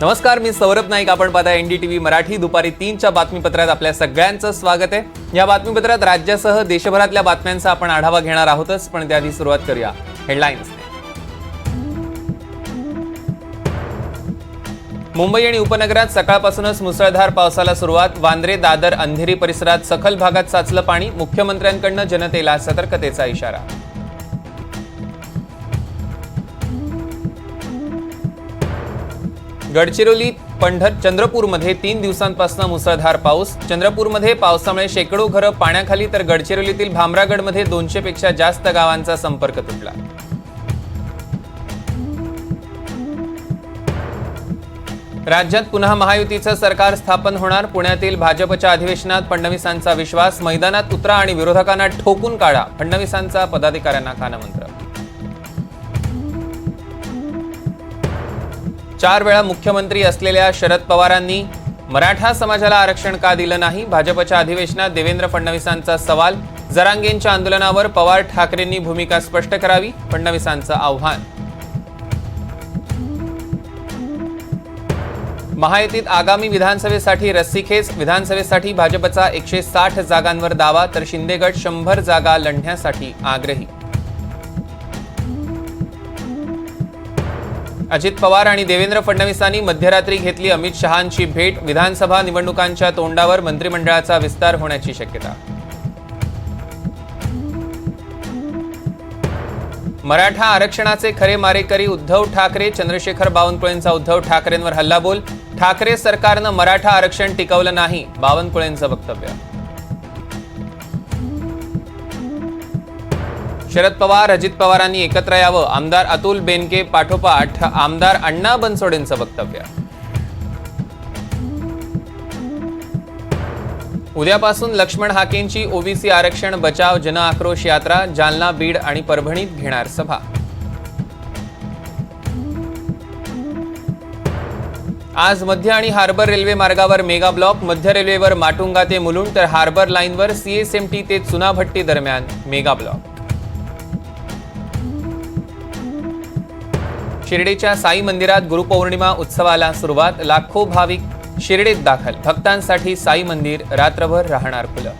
नमस्कार मी सौरभ नाईक. आपण पाहता एनडीटीव्ही मराठी. दुपारी तीनच्या बातमीपत्रात आपल्या सगळ्यांचं स्वागत आहे. या बातमीपत्रात राज्यासह देशभरातल्या बातम्यांचा आपण आढावा घेणार आहोतच पण त्याआधी सुरुवात करूया. हेडलाईन्स. मुंबई आणि उपनगरात सकाळपासूनच मुसळधार पावसाला सुरुवात. वांद्रे दादर अंधेरी परिसरात सखल भागात साचलं पाणी. मुख्यमंत्र्यांकडनं जनतेला सतर्कतेचा इशारा. गडचिरोली पंढर चंद्रपूरमध्ये तीन दिवसांपासून मुसळधार पाऊस. चंद्रपूरमध्ये पावसामुळे शेकडो घरं पाण्याखाली तर गडचिरोलीतील भामरागडमध्ये दोनशेपेक्षा जास्त गावांचा संपर्क तुटला. राज्यात पुन्हा महायुतीचं सरकार स्थापन होणार. पुण्यातील भाजपच्या अधिवेशनात फडणवीसांचा विश्वास मैदानात उतरा आणि विरोधकांना ठोकून काढा. फडणवीसांचा पदाधिकाऱ्यांना कानमंत्र. चार वेळा मुख्यमंत्री असलेल्या शरद पवारांनी मराठा समाजाला आरक्षण का दिलं नाही? भाजपच्या अधिवेशनात देवेंद्र फडणवीसांचा सवाल जरांगेंच्या आंदोलनावर पवार ठाकरेंनी भूमिका स्पष्ट करावी फडणवीसांचं आव्हान. महायुतीत आगामी विधानसभेसाठी रस्सीखेच विधानसभेसाठी भाजपचा एकशे साठ जागांवर दावा तर शिंदेगड शंभर जागा लढण्यासाठी आग्रही. अजित पवार आणि देवेंद्र फडणवीसांनी मध्यरात्री घेतली अमित शहांची भेट विधानसभा निवडणुकांच्या तोंडावर मंत्रिमंडळाचा विस्तार होण्याची शक्यता. मराठा आरक्षणाचे खरे मारेकरी उद्धव ठाकरे चंद्रशेखर बावनकुळेंचा उद्धव ठाकरेंवर हल्लाबोल. ठाकरे सरकारनं मराठा आरक्षण टिकवलं नाही बावनकुळेंचं वक्तव्य. शरद पवार अजित पवारांनी एकत्र यावं. आमदार अतुल बेनके पाठोपाठ. आमदार अण्णा बनसोडेंचं वक्तव्य. उद्यापासून लक्ष्मण हाकेंची ओबीसी आरक्षण बचाव जन आक्रोश यात्रा जालना बीड आणि परभणीत घेणार सभा. आज मध्य आणि हार्बर रेल्वे मार्गावर मेगा ब्लॉक मध्य रेल्वेवर माटुंगा ते मुलुंड तर हार्बर लाईनवर सीएसएमटी ते चुनाभट्टी दरम्यान मेगा ब्लॉक. शिर्डीच्या साई मंदिरात गुरुपौर्णिमा उत्सवाला सुरुवात लाखो भाविक शिर्डीत दाखल. भक्तांसाठी साई मंदिर रात्रभर राहणार खुलं.